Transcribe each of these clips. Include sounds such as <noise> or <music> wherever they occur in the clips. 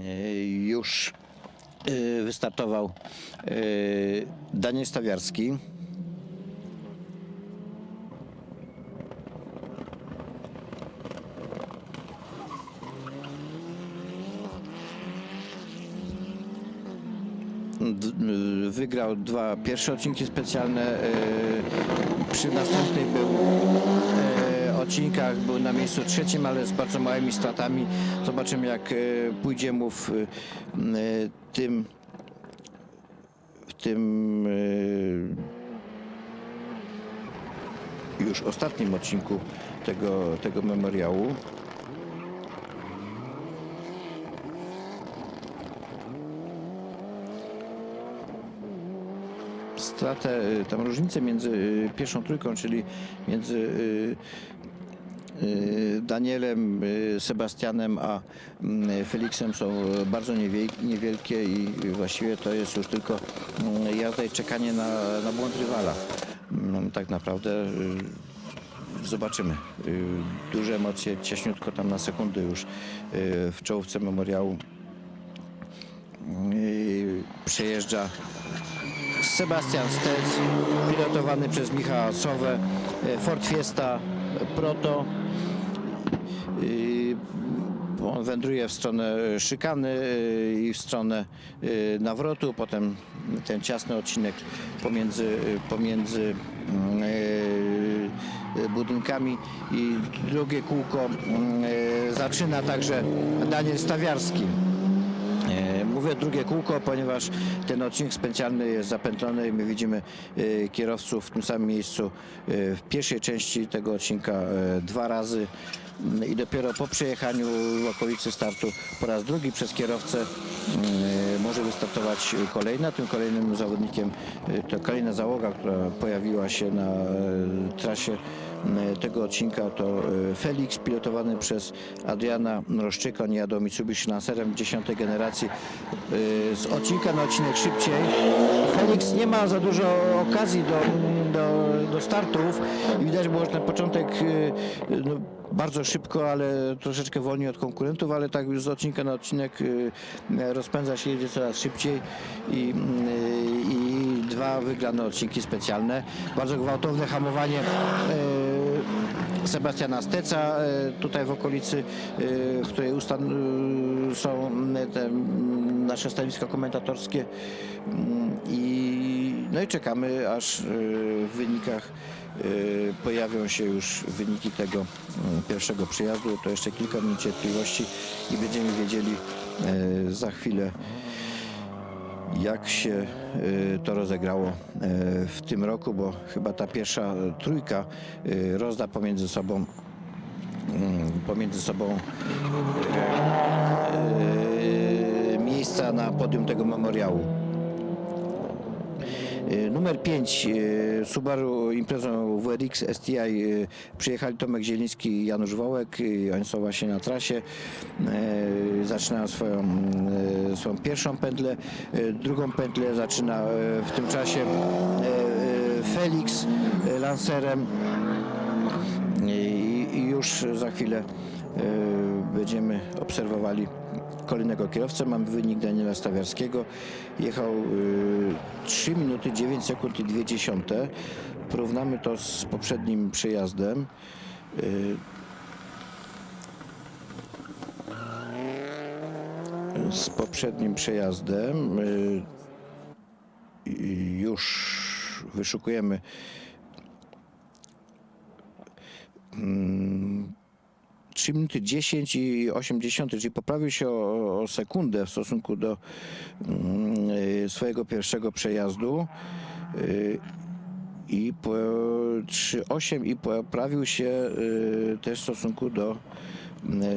E, Już e, wystartował e, Daniel Stawiarski. Wygrał dwa pierwsze odcinki specjalne. Przy następnych był odcinkach był na miejscu trzecim, ale z bardzo małymi stratami. Zobaczymy jak e, pójdzie mu w e, tym w tym e, już ostatnim odcinku tego, tego memoriału. stratę, tam różnicę między pierwszą trójką, czyli między Danielem, y, Sebastianem a mm, Feliksem są y, bardzo niewie- niewielkie i właściwie to jest już tylko mm, jazda czekanie na, na błąd rywala. Mm, Tak naprawdę y, zobaczymy. Y, Duże emocje, ciaśniutko tam na sekundę już y, w czołówce memoriału y, przejeżdża Sebastian Stec, pilotowany przez Michała Sowę, Ford Fiesta Proto. I On wędruje w stronę szykany e, i w stronę e, nawrotu, potem ten ciasny odcinek pomiędzy, pomiędzy budynkami i drugie kółko zaczyna także Daniel Stawiarski. E, Mówię drugie kółko, ponieważ ten odcinek specjalny jest zapętlony i my widzimy e, kierowców w tym samym miejscu e, w pierwszej części tego odcinka e, dwa razy Mm, i dopiero po przejechaniu w okolicy startu po raz drugi przez kierowcę może wystartować kolejny. A Tym kolejnym zawodnikiem to kolejna załoga, która pojawiła się na trasie tego odcinka to e, Felix, pilotowany przez Adriana Roszczyka. Oni jadą Mitsubishi Lancerem 10 generacji. E, Z odcinka na odcinek szybciej. Felix nie ma za dużo okazji do, do, do startów. Widać było, że ten początek e, no, bardzo szybko, ale troszeczkę wolniej od konkurentów, ale tak już z odcinka na odcinek e, rozpędza się, jedzie coraz szybciej i, i dwa wygrane odcinki specjalne. Bardzo gwałtowne hamowanie e, Sebastiana Steca e, tutaj w okolicy, e, w której e, są te nasze stanowiska komentatorskie Mm, i no i czekamy aż w wynikach pojawią się już wyniki tego pierwszego przyjazdu. To jeszcze kilka minut cierpliwości i będziemy wiedzieli za chwilę jak się e, to rozegrało e, w tym roku, bo chyba ta pierwsza trójka e, rozda pomiędzy sobą mm, pomiędzy sobą miejsca na podium tego memoriału. E, Numer 5 Subaru imprezą WRX STI e, przyjechali Tomek Zieliński i Janusz Wołek. Oni są właśnie na trasie. Zaczynają swoją, swoją pierwszą pętlę. Drugą pętlę zaczyna w tym czasie Felix Lancerem. I, już za chwilę będziemy obserwowali kolejnego kierowcę. Mamy wynik Daniela Stawiarskiego. Jechał e, 3 minuty 9 sekund i 2 dziesiąte. Porównamy to z poprzednim przejazdem. E, z poprzednim przejazdem i już wyszukujemy 3 minuty 10 i 80, czyli poprawił się o, o sekundę w stosunku do mm, y, swojego pierwszego przejazdu. Y, I po 3,8 i poprawił się y, też w stosunku do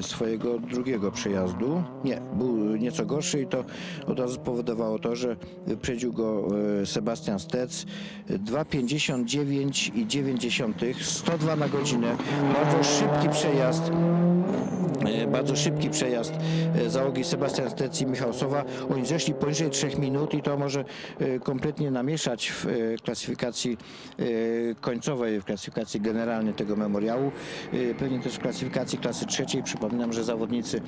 swojego drugiego przejazdu. Nie, był nieco gorszy i to od razu spowodowało to, że wyprzedził go y, Sebastian Stec 2,59 i 9 102 na godzinę. Bardzo szybki przejazd e, bardzo szybki przejazd e, załogi Sebastian Stec i Michał Sowa. Oni zeszli poniżej 3 minut i to może e, kompletnie namieszać w e, klasyfikacji e, końcowej, w klasyfikacji generalnej tego memoriału. E, Pewnie też w klasyfikacji klasy trzeciej. Przypominam, że zawodnicy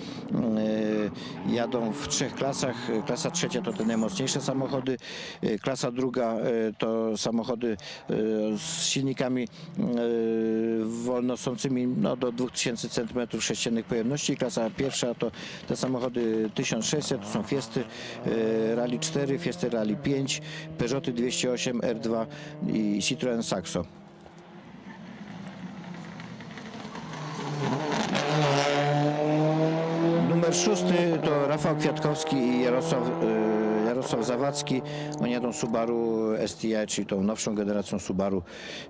e, jadą w trzech klasach. E, Klasa trzecia to te najmocniejsze samochody. E, Klasa druga e, to samochody e, z silnikami e, wolnosącymi no, do 2000 cm3 pojemności. Klasa pierwsza to te samochody 1600, to są Fiesty e, Rally 4, Fiesty Rally 5, Peugeoty 208, R2 i Citroën Saxo. Numer to Rafał Kwiatkowski i Jarosław, e, Jarosław Zawadzki. Oni jadą Subaru STI, czyli tą nowszą generacją Subaru.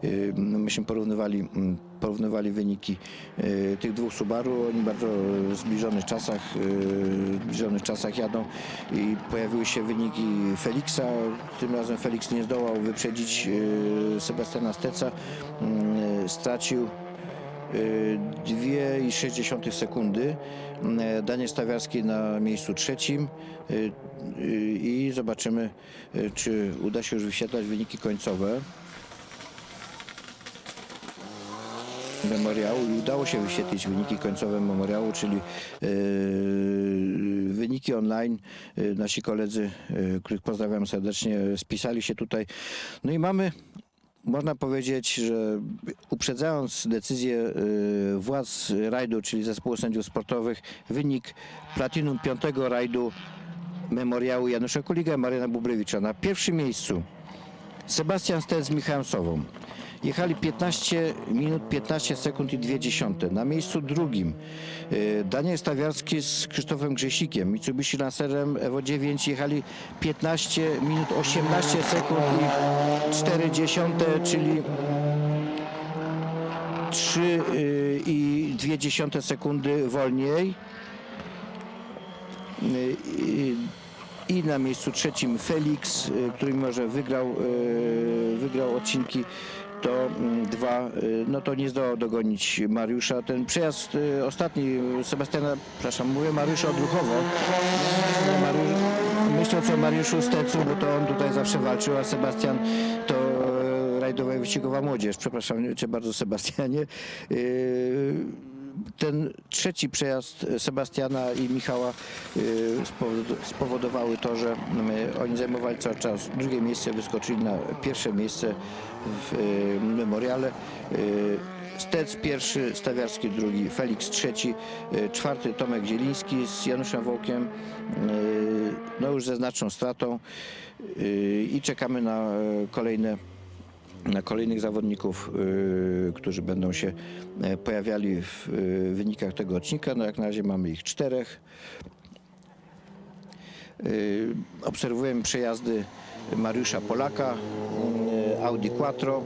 E, Myśmy porównywali, mm, porównywali wyniki e, tych dwóch Subaru. Oni bardzo w zbliżonych czasach, w zbliżonych czasach jadą i pojawiły się wyniki Felixa. Tym razem Felix nie zdołał wyprzedzić Sebastiana Steca. Mm, Stracił 2,6 sekundy. Daniel Stawiarski na miejscu trzecim i zobaczymy, czy uda się już wyświetlać wyniki końcowe. memoriału i udało się wyświetlić wyniki końcowe memoriału, czyli e, wyniki online. E, nasi koledzy, e, których pozdrawiam serdecznie, spisali się tutaj. No i mamy można powiedzieć, że uprzedzając decyzję y, władz rajdu, czyli zespołu sędziów sportowych, wynik platinum piątego rajdu memoriału Janusza Kuliga i Mariana Bubrewicza. Na pierwszym miejscu Sebastian Stec z Michałem Sową. Jechali 15 minut 15 sekund i 2 dziesiąte. Na miejscu drugim y, Daniel Stawiarski z Krzysztofem Grzesikiem, Mitsubishi Lancerem Evo 9 jechali 15 minut 18 sekund i 4 dziesiąte, czyli 3 y, i 2 dziesiąte sekundy wolniej. Y, i- na miejscu trzecim Felix, który mimo, że wygrał, wygrał odcinki, to mm, dwa, y, no to nie zdołał dogonić Mariusza. Ten przejazd y, ostatni Sebastiana, przepraszam, mówię Mariusza odruchowo. Mariusz, myśląc o Mariuszu Stecu, bo to on tutaj zawsze walczył, a Sebastian to e, rajdowa i wyścigowa młodzież. Przepraszam cię bardzo Sebastianie. Ten trzeci przejazd Sebastiana i Michała y, spowodo- spowodowały to, że y, oni zajmowali cały czas drugie miejsce, wyskoczyli na pierwsze miejsce w y, memoriale. Stec pierwszy, Stawiarski drugi, Felix trzeci, czwarty Tomek Zieliński z Januszem Wołkiem, no już ze znaczną stratą i czekamy na kolejne kolejnych zawodników, y, którzy będą się e, pojawiali w y, wynikach tego odcinka. No jak na razie mamy ich czterech. Y, Obserwujemy przejazdy Mariusza Polaka, Audi Quattro,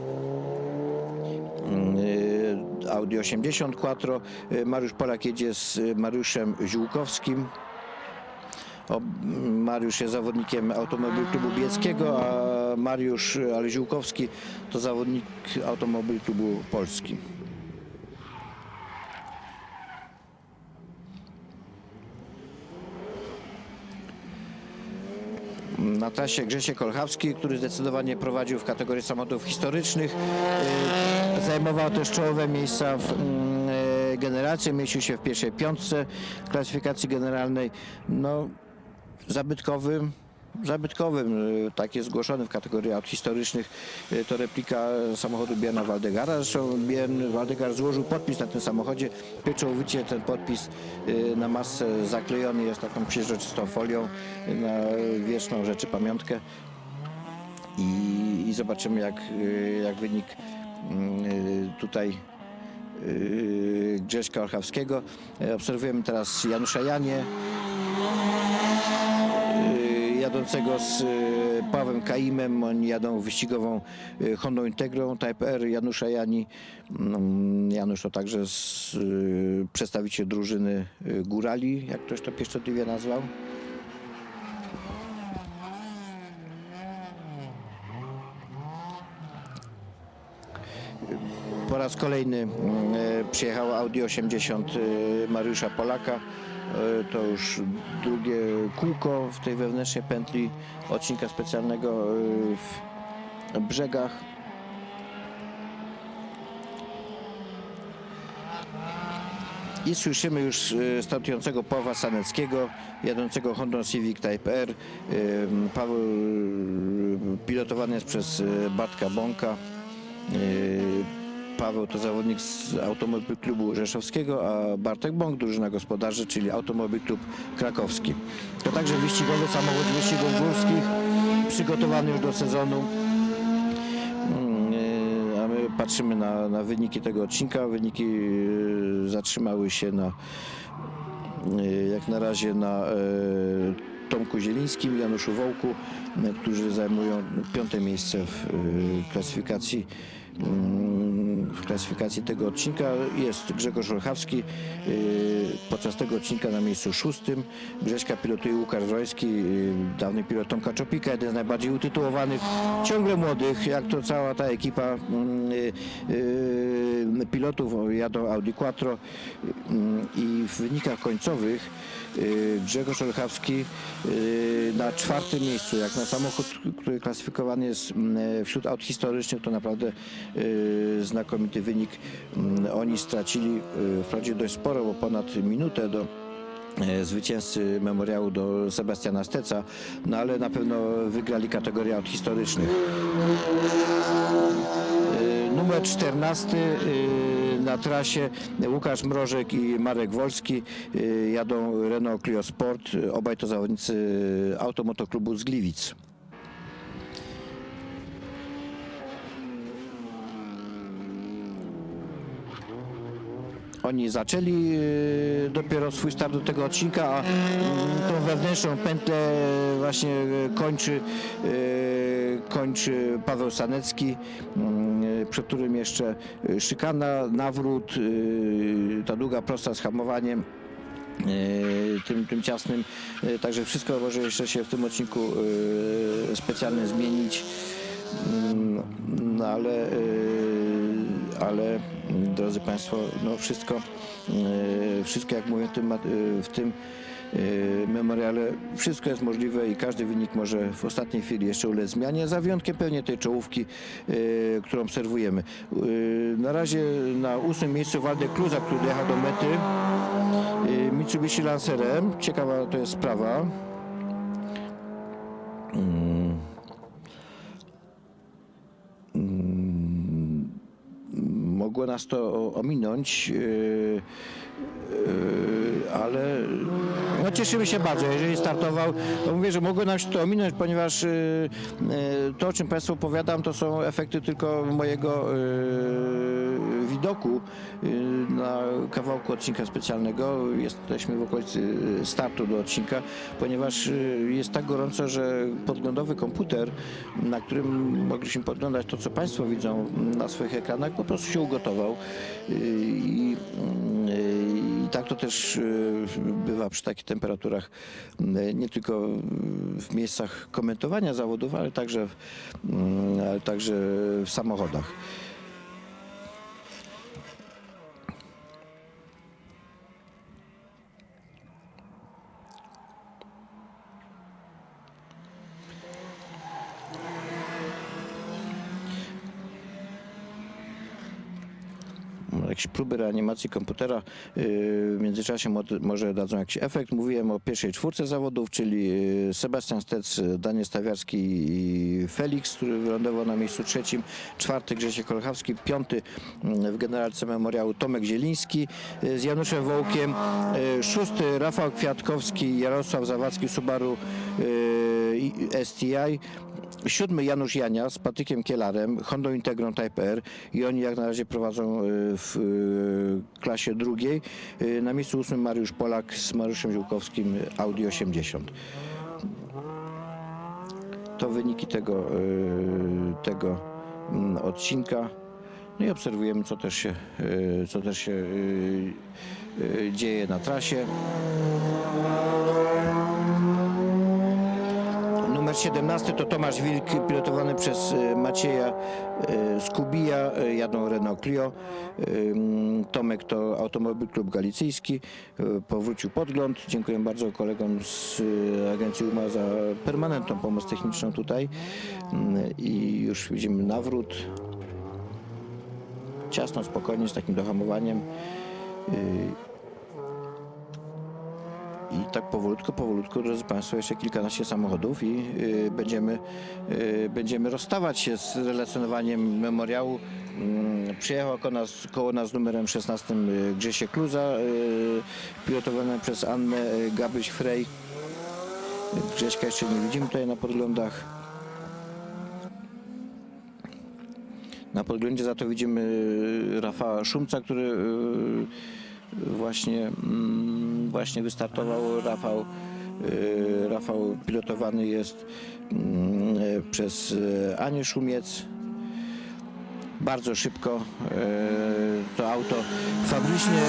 Audi 80 Quattro. Mariusz Polak jedzie z Mariuszem Ziółkowskim. Mariusz jest zawodnikiem Automobil Klubu Bieckiego, a Mariusz Aleziłkowski to zawodnik Automobil Klubu Polski. Na trasie Grzesiek Olchawski, który zdecydowanie prowadził w kategorii samochodów historycznych. Yy, Zajmował też czołowe miejsca w mm, e, generacji, mieścił się w pierwszej piątce klasyfikacji generalnej. No, zabytkowym, zabytkowym, y, tak jest zgłoszony w kategorii aut historycznych, y, to replika samochodu Bierna Waldegara. Zresztą Biern Waldegar złożył podpis na tym samochodzie, pieczołowycie ten podpis y, na masę zaklejony jest taką przeźroczystą folią na wieczną rzeczy pamiątkę i, i zobaczymy jak, jak wynik tutaj Grześka Olchawskiego. Y, Obserwujemy teraz Janusza Janie, jadącego z y, Pawłem Kaimem. Oni jadą wyścigową y, Hondą Integrą Type R Janusza Jani. Mm, Janusz to także z, y, przedstawiciel drużyny Górali, jak ktoś to pieszczotliwie nazwał. Po raz kolejny mm, e, przyjechało Audi 80 e, Mariusza Polaka. E, To już drugie kółko w tej wewnętrznej pętli odcinka specjalnego e, w brzegach. I słyszymy już e, startującego Pawła Saneckiego, jadącego Hondą Civic Type R. Paweł pilotowany jest przez Bartka Bąka. Paweł to zawodnik z Automobil Klubu Rzeszowskiego, a Bartek Bąk, drużyna gospodarzy, czyli Automobil Klub Krakowski. To także wyścigowy samochód wyścigów górskich, przygotowany już do sezonu. Mm, A my patrzymy na, na wyniki tego odcinka. Wyniki e, zatrzymały się na e, jak na razie na e, Tomku Zielińskim, Januszu Wołku, którzy zajmują piąte miejsce w klasyfikacji w klasyfikacji tego odcinka jest Grzegorz Olchawski e, podczas tego odcinka na miejscu szóstym. Grześka pilotuje Łukasz Wroński, e, dawny pilot Tomka Czopika, jeden z najbardziej utytułowanych, ciągle młodych, jak to cała ta ekipa mm, e, pilotów jadą Audi Quattro mm, i w wynikach końcowych y, Grzegorz Olchawski y, na czwartym miejscu, jak na samochód, który klasyfikowany jest mm, wśród aut historycznych, to naprawdę y, znakomity wynik. Mm, Oni stracili y, wprawdzie dość sporo, bo ponad minutę do e, zwycięzcy memoriału do Sebastiana Steca, no ale na pewno wygrali kategorię aut historycznych. Y, Numer 14 y, na trasie Łukasz Mrożek i Marek Wolski y, jadą Renault Clio Sport, obaj to zawodnicy Automotoklubu z Gliwic. Oni zaczęli y, dopiero swój start do tego odcinka, a mm, tą wewnętrzną pętlę właśnie y, kończy, kończy Paweł Sanecki, mm, przed którym jeszcze szykana, nawrót, ta długa prosta z hamowaniem. Tym, tym ciasnym, także wszystko może jeszcze się w tym odcinku specjalnie zmienić. Mm, No ale, ale drodzy Państwo, no wszystko, y, wszystko jak mówię w tym, tym y, memoriale, wszystko jest możliwe i każdy wynik może w ostatniej chwili jeszcze ulec zmianie, za wyjątkiem pewnie tej czołówki, którą obserwujemy. Na razie na ósmym miejscu Waldek Kluza, który dojechał do mety Mitsubishi Lancerem. Ciekawa to jest sprawa. Mogło nas to ominąć, yy, yy, ale no cieszymy się bardzo, jeżeli startował. To mówię, że mogło nam się to ominąć, ponieważ yy, to, o czym Państwu opowiadam, to są efekty tylko mojego widoku yy, na kawałku odcinka specjalnego. Jesteśmy w okolicy startu do odcinka, ponieważ yy, jest tak gorąco, że podglądowy komputer, na którym mogliśmy podglądać to, co Państwo widzą na swoich ekranach, po prostu się ugotował. I, i tak to też bywa przy takich temperaturach, nie tylko w miejscach komentowania zawodów, ale także, yy, ale także w samochodach. Jakieś próby reanimacji komputera yy, w międzyczasie mo- może dadzą jakiś efekt. Mówiłem o pierwszej czwórce zawodów, czyli yy, Sebastian Stec, Daniel Stawiarski i Felix, który wylądował na miejscu trzecim, czwarty Grzesiek Kolchawski, piąty yy, w generalce memoriału Tomek Zieliński z Januszem Wołkiem, szósty Rafał Kwiatkowski, Jarosław Zawadzki, Subaru STI, Siódmy Janusz Jania z Patrykiem Kielarem, Hondą Integrą Type R i oni jak na razie prowadzą y, w y, klasie drugiej. Y, Na miejscu ósmym Mariusz Polak z Mariuszem Ziółkowskim Audi 80. To wyniki tego, tego mm, odcinka. No i obserwujemy, co też się, co też się dzieje na trasie. Numer numer 17 to Tomasz Wilk, pilotowany przez e, Macieja e, Skubija, e, jadą Renault Clio. Ym, Tomek to Automobil Klub Galicyjski, powrócił podgląd. Dziękuję bardzo kolegom z agencji UMA za permanentną pomoc techniczną tutaj Ym, i już widzimy nawrót. Ciasno, spokojnie, z takim dohamowaniem. I tak powolutku, powolutku, drodzy Państwo, jeszcze kilkanaście samochodów i y, będziemy, y, będziemy rozstawać się z relacjonowaniem memoriału. Mm, Przyjechał koło nas, koło nas numerem 16 y, Grzesie Kluza, y, pilotowany przez Annę y, Gabryś-Frej. Grześka jeszcze nie widzimy tutaj na podglądach. Na podglądzie za to widzimy y, Rafała Szumca, który y, właśnie, mm, właśnie wystartował. Rafał, y, Rafał pilotowany jest mm, przez y, Anię Szumiec. Bardzo szybko y, to auto fabrycznie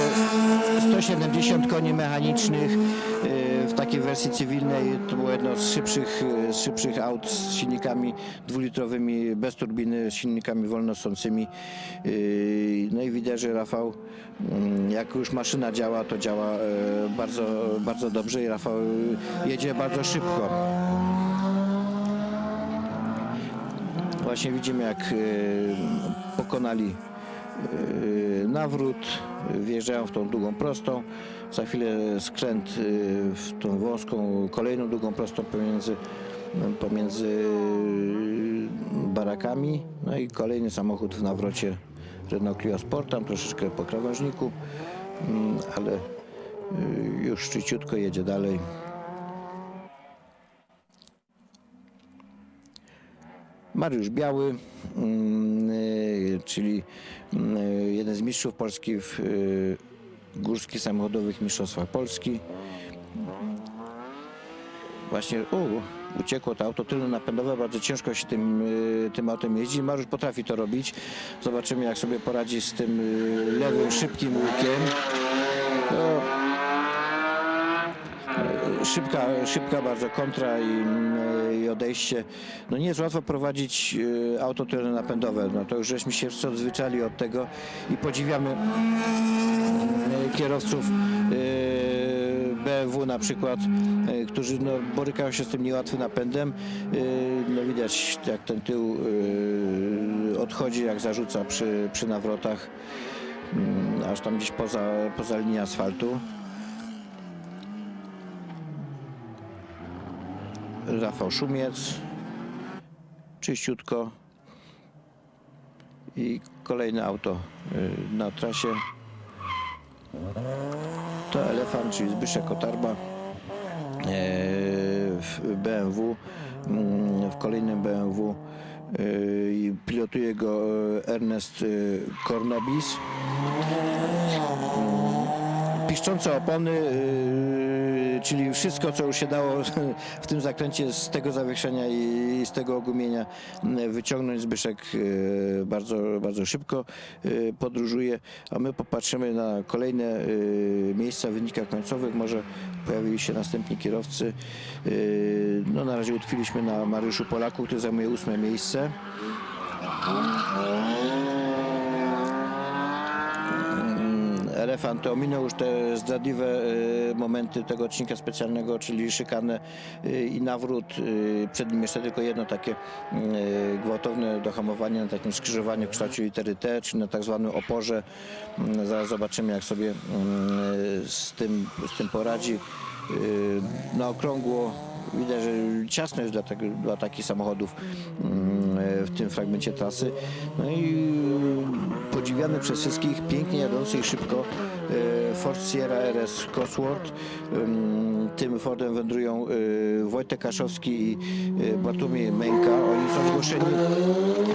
170 koni mechanicznych y, w takiej wersji cywilnej to było jedno z szybszych, z szybszych aut z silnikami dwulitrowymi bez turbiny, z silnikami wolnosącymi. No i widać, że Rafał, mm, jak już maszyna działa, to działa bardzo, bardzo dobrze i Rafał jedzie bardzo szybko. Właśnie widzimy, jak e, pokonali e, nawrót, wjeżdżają w tą długą prostą. Za chwilę skręt e, w tą wąską, kolejną długą prostą pomiędzy, pomiędzy barakami. No i kolejny samochód w nawrocie Renault Clio Sport, tam troszeczkę po krawężniku, mm, ale już szczyciutko jedzie dalej. Mariusz Biały, mm, y, czyli y, jeden z mistrzów Polski w y, górskich samochodowych mistrzostwach Polski. Właśnie, u, uciekło to auto tylno-napędowe, bardzo ciężko się tym, tym autem jeździ. Mariusz potrafi to robić. Zobaczymy, jak sobie poradzi z tym lewym, szybkim łukiem. To szybka, szybka bardzo kontra i, mm, i odejście. No nie jest łatwo prowadzić y, auto tylno-napędowe. No to już żeśmy się odzwyczali od tego i podziwiamy y, kierowców y, BMW na przykład, którzy no, borykają się z tym niełatwym napędem. No widać jak ten tył odchodzi, jak zarzuca przy, przy nawrotach, mm, aż tam gdzieś poza, poza linią asfaltu. Rafał Szumiec. Czyściutko. I kolejne auto y, na trasie. To elefant, czyli Zbyszek Kotarba e, w BMW. Mm, W kolejnym BMW y, pilotuje go Ernest y, Kornobis. Piszczące opony, czyli wszystko, co już się dało <laughs> w tym zakręcie z tego zawieszenia i z tego ogumienia yy, wyciągnąć. Zbyszek yy, bardzo, bardzo szybko yy, podróżuje, a my popatrzymy na kolejne yy, miejsca w wynikach końcowych. Może pojawili się następni kierowcy. No na razie utkwiliśmy na Mariuszu Polaku, który zajmuje ósme miejsce. Elefant ominął już te zdradliwe y, momenty tego odcinka specjalnego, czyli szykanę y, i nawrót. Y, Przed nim jeszcze tylko jedno takie gwałtowne dohamowanie na takim skrzyżowaniu w kształcie litery T, czyli na tak zwanym oporze. Mm, Zaraz zobaczymy, jak sobie mm, z tym, z tym poradzi. Na okrągło widać, że ciasno jest dla, dla takich samochodów mm, w tym fragmencie trasy. No i podziwiany przez wszystkich, pięknie jadący i szybko e, Ford Sierra RS Cosworth. Ym, Tym Fordem wędrują e, Wojtek Kaszowski i e, Bartłomiej Męka. Oni są zgłoszeni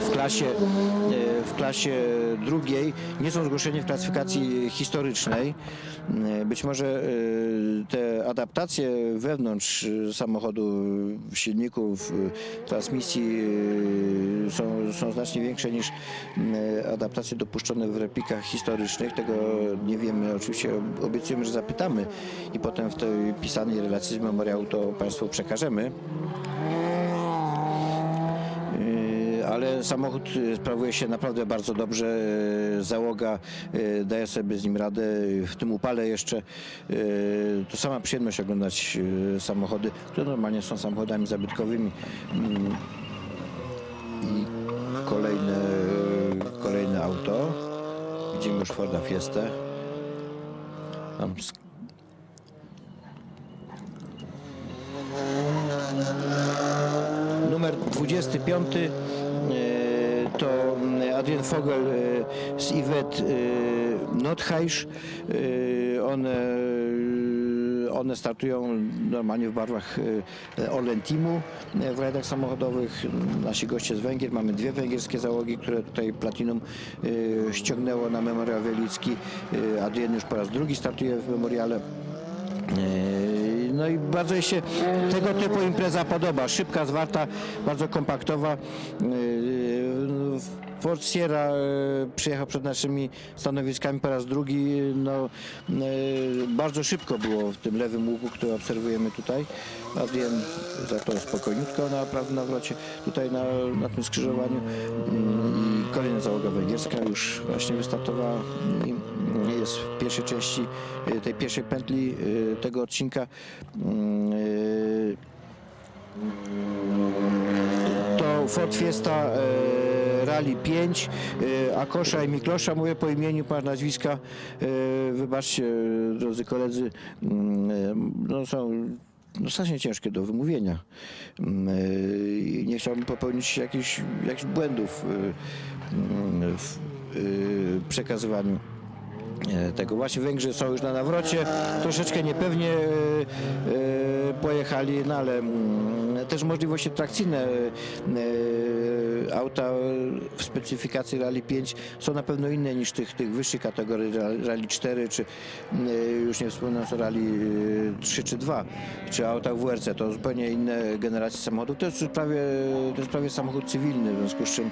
w klasie, e, w klasie drugiej. Nie są zgłoszeni w klasyfikacji historycznej. Być może te adaptacje wewnątrz samochodu, w silniku, w e, transmisji są, są znacznie większe niż adaptacje dopuszczone w replikach historycznych. Tego nie wiemy. Oczywiście obiecujemy, że zapytamy i potem w tej pisanej relacji z memoriału to Państwu przekażemy. ale samochód y, sprawuje się naprawdę bardzo dobrze. y, Załoga daje sobie z nim radę. W tym upale jeszcze to sama przyjemność oglądać samochody, które normalnie są samochodami zabytkowymi. Mm. I kolejne, kolejne auto. Widzimy już Forda Fiestę. Tam Numer 25 e, to Adrian Fogel e, z Iwet Nothajsz. One, one startują normalnie w barwach e, Orlen Teamu e, w rajdach samochodowych. Nasi goście z Węgier. Mamy dwie węgierskie załogi, które tutaj Platinum ściągnęło na Memoriał Wielicki. Adrian już po raz drugi startuje w Memoriale. No i bardzo się tego typu impreza podoba. Szybka, zwarta, bardzo kompaktowa. E, Ford Sierra e, przyjechał przed naszymi stanowiskami po raz drugi. No, e, bardzo szybko było w tym lewym łuku, który obserwujemy tutaj. Adrian za to spokojniutko na prawym nawrocie, tutaj na, na tym skrzyżowaniu. Mm, kolejna załoga węgierska już właśnie wystartowała jest w pierwszej części e, tej pierwszej pętli e, tego odcinka. Mm, e, To Ford Fiesta Rally 5, e, Akosza i Miklosza, mówię po imieniu, pan nazwiska, wybaczcie drodzy koledzy, mm, no są no, strasznie ciężkie do wymówienia. Mm, Nie chciałbym popełnić jakichś, jakichś błędów w przekazywaniu tego. Właśnie Węgrzy są już na nawrocie, troszeczkę niepewnie e, e, pojechali, no ale mm, też możliwości trakcyjne e, e, auta w specyfikacji Rally 5 są na pewno inne niż tych, tych wyższych kategorii Ra- Rally 4, czy e, już nie wspominając o Rally e, 3 czy 2, czy autach WRC. To zupełnie inne generacje samochodów. To jest prawie, to jest prawie samochód cywilny, w związku z czym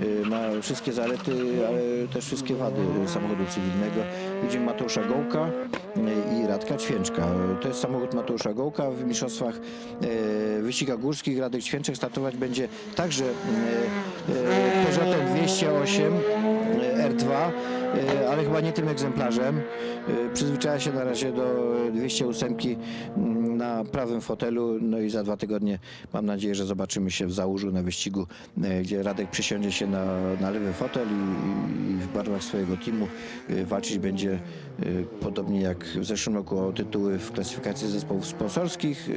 e, ma wszystkie zalety, ale też wszystkie wady samochodu cywilnego. Widzimy Mateusza Gołka e, i Radka Ćwięczka. To jest samochód Mateusza Gołka w mistrzostwach e, wyścigach górskich. Radek Ćwięczek startować będzie także Peugeotem 208 e, R2, e, ale chyba nie tym egzemplarzem. E, Przyzwyczaja się na razie do 208 mm, na prawym fotelu, no i za dwa tygodnie mam nadzieję, że zobaczymy się w Załużu na wyścigu, e, gdzie Radek przysiądzie się na, na lewy fotel i, i w barwach swojego teamu e, walczyć będzie e, podobnie jak w zeszłym roku o tytuły w klasyfikacji zespołów sponsorskich,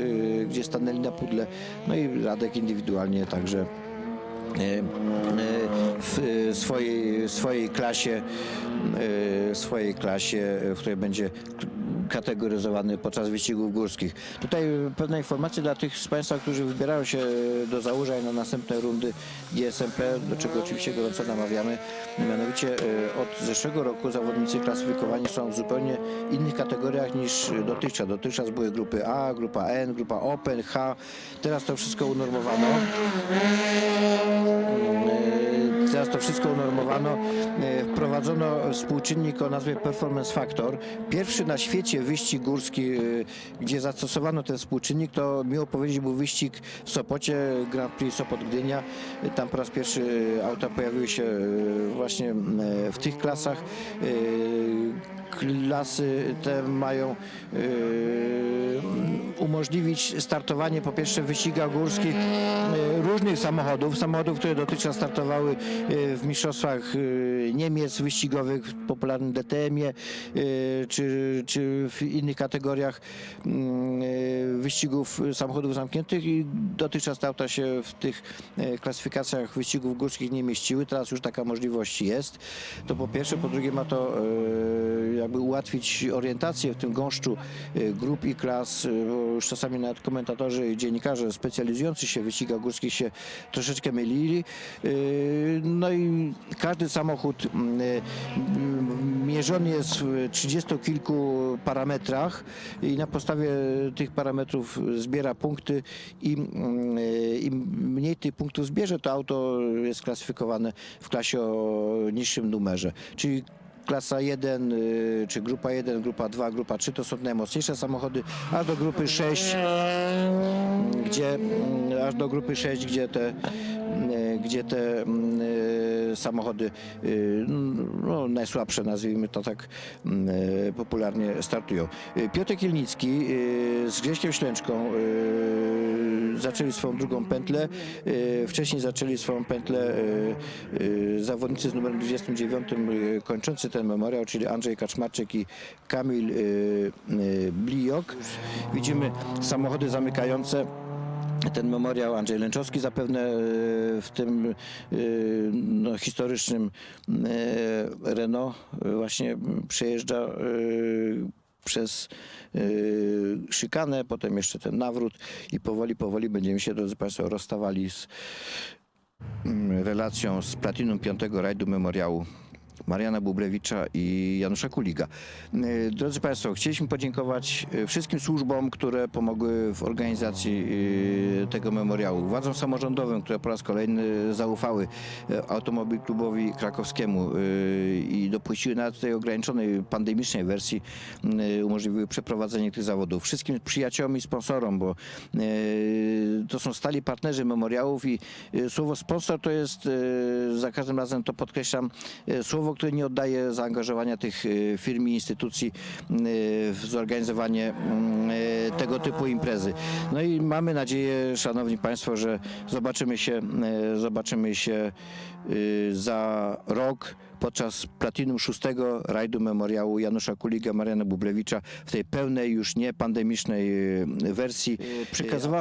gdzie stanęli na pudle, no i Radek indywidualnie także w swojej, swojej klasie, swojej klasie, w której będzie kategoryzowany podczas wyścigów górskich. Tutaj pewna informacja dla tych z Państwa, którzy wybierają się do założeń na następne rundy GSMP, do czego oczywiście gorąco namawiamy. Mianowicie e, od zeszłego roku zawodnicy klasyfikowani są w zupełnie innych kategoriach niż dotychczas. Dotychczas były grupy A, grupa N, grupa Open, H. Teraz to wszystko unormowano. Teraz to wszystko unormowano. E, Wprowadzono współczynnik o nazwie Performance Factor. Pierwszy na świecie wyścig górski, e, gdzie zastosowano ten współczynnik, to miło powiedzieć był wyścig w Sopocie, Grand Prix Sopot-Gdynia. E, Tam po raz pierwszy e, auta pojawiły się właśnie w tych klasach. Klasy te mają umożliwić startowanie po pierwsze w wyścigach górskich różnych samochodów, samochodów, które dotychczas startowały w mistrzostwach e, Niemiec wyścigowych, w popularnym DTM-ie, e, czy, czy w innych kategoriach mm, e, wyścigów samochodów zamkniętych i dotychczas auta się w tych klasyfikacjach wyścigów górskich nie mieściły, teraz już taka możliwość jest. To po pierwsze, po drugie ma to jakby ułatwić orientację w tym gąszczu grup i klas, już czasami nawet komentatorzy i dziennikarze specjalizujący się w wyścigach górskich się troszeczkę mylili. No i każdy samochód mm, mm, mierzony jest w 30 kilku parametrach i na podstawie tych parametrów zbiera punkty i mm, e, im mniej tych punktów zbierze, to auto jest klasyfikowane w klasie o niższym numerze. Czyli klasa 1, y, czy grupa 1, grupa 2, grupa 3 to są najmocniejsze samochody, aż do grupy 6, gdzie, mm, aż do grupy 6, gdzie te, y, gdzie te mm, e, samochody e, no, najsłabsze, nazwijmy to tak mm, e, popularnie, startują. Piotr Kielnicki z Grześkiem Ślęczką zaczęli swoją drugą pętlę. Wcześniej zaczęli swoją pętlę zawodnicy z numerem 29 e, kończący ten memoriał, czyli Andrzej Kaczmarczyk i Kamil Bliok. Widzimy samochody zamykające ten memoriał Andrzej Lęczowski zapewne e, w tym e, no, historycznym e, Renault właśnie przejeżdża przez szykanę, potem jeszcze ten nawrót i powoli, powoli będziemy się, drodzy Państwo, rozstawali z mm, relacją z Platinum 5 rajdu memoriału Mariana Bublewicza i Janusza Kuliga. E, Drodzy Państwo, chcieliśmy podziękować e, wszystkim służbom, które pomogły w organizacji e, tego memoriału. Władzom samorządowym, które po raz kolejny zaufały Automobil Klubowi Krakowskiemu i dopuściły nawet tej ograniczonej pandemicznej wersji umożliwiły przeprowadzenie tych zawodów. Wszystkim przyjaciołom i sponsorom, bo to są stali partnerzy memoriałów i słowo sponsor to jest, za każdym razem to podkreślam, e, słowo, które nie oddaje zaangażowania tych e, firm i instytucji e, w zorganizowanie e, tego typu imprezy. No i mamy nadzieję, szanowni państwo, że zobaczymy się, zobaczymy się za rok podczas Platinum 6 rajdu memoriału Janusza Kuliga, Mariana Bublewicza w tej pełnej już nie pandemicznej wersji. Przekazywałem